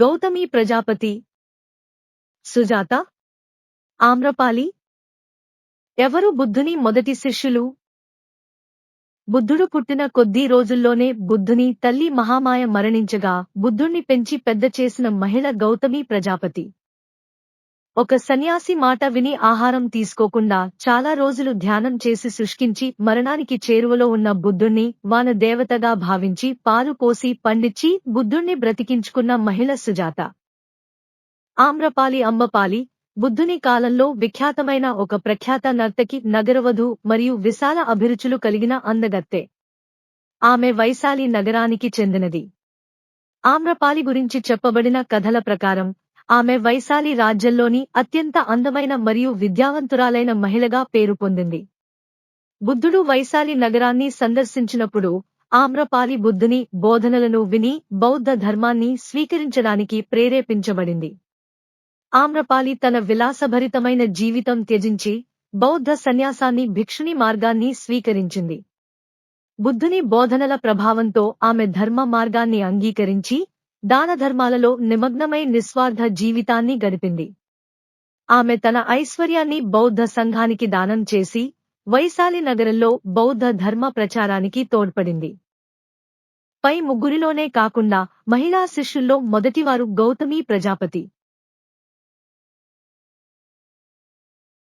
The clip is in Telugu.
గౌతమి ప్రజాపతి. సుజాత. ఆమ్రపాలి. ఎవరు బుద్ధుని మొదటి శిష్యులు? బుద్ధుడు పుట్టిన కొద్ది రోజుల్లోనే బుద్ధుని తల్లి మహామాయ మరణించగా బుద్ధుణ్ణి పెంచి పెద్ద చేసిన మహిళ గౌతమి ప్రజాపతి. ఒక సన్యాసి మాట విని ఆహారం తీసుకోకుండా చాలా రోజులు ధ్యానం చేసి శుష్కించి మరణానికి చేరువలో ఉన్న బుద్ధుణ్ణి వాన దేవతగా భావించి పాలు పోసి పండిచ్చి బుద్ధుణ్ణి బ్రతికించుకున్న మహిళ సుజాత. ఆమ్రపాలి అమ్మపాలి బుద్ధుని కాలంలో విఖ్యాతమైన ఒక ప్రఖ్యాత నర్తకి నగరవధు మరియు విశాల అభిరుచులు కలిగిన అందగత్తె. ఆమె వైశాలి నగరానికి చెందినది. ఆమ్రపాలి గురించి చెప్పబడిన కథల ప్రకారం ఆమె వైశాలి రాజ్యంలోని అత్యంత అందమైన మరియు విద్యావంతురాలైన మహిళగా పేరు పొందింది. బుద్ధుడు వైశాలి నగరాన్ని సందర్శించినప్పుడు ఆమ్రపాలి బుద్ధుని బోధనలను విని బౌద్ధ ధర్మాన్ని స్వీకరించడానికి ప్రేరేపించబడింది. ఆమ్రపాలి తన విలాసభరితమైన జీవితం త్యజించి బౌద్ధ సన్యాసాన్ని భిక్షుని మార్గాన్ని స్వీకరించింది. బుద్ధుని బోధనల ప్రభావంతో ఆమె ధర్మ మార్గాన్ని అంగీకరించి దానధర్మాలలో నిమగ్నమై నిస్వార్థ జీవితాన్ని గడిపింది. ఆమె తన ఐశ్వర్యాన్ని బౌద్ధ సంఘానికి దానం చేసి వైశాలి నగరంలో బౌద్ధ ధర్మ ప్రచారానికి తోడ్పడింది. పై ముగ్గురిలోనే కాకుండా మహిళా శిష్యుల్లో మొదటివారు గౌతమి ప్రజాపతి.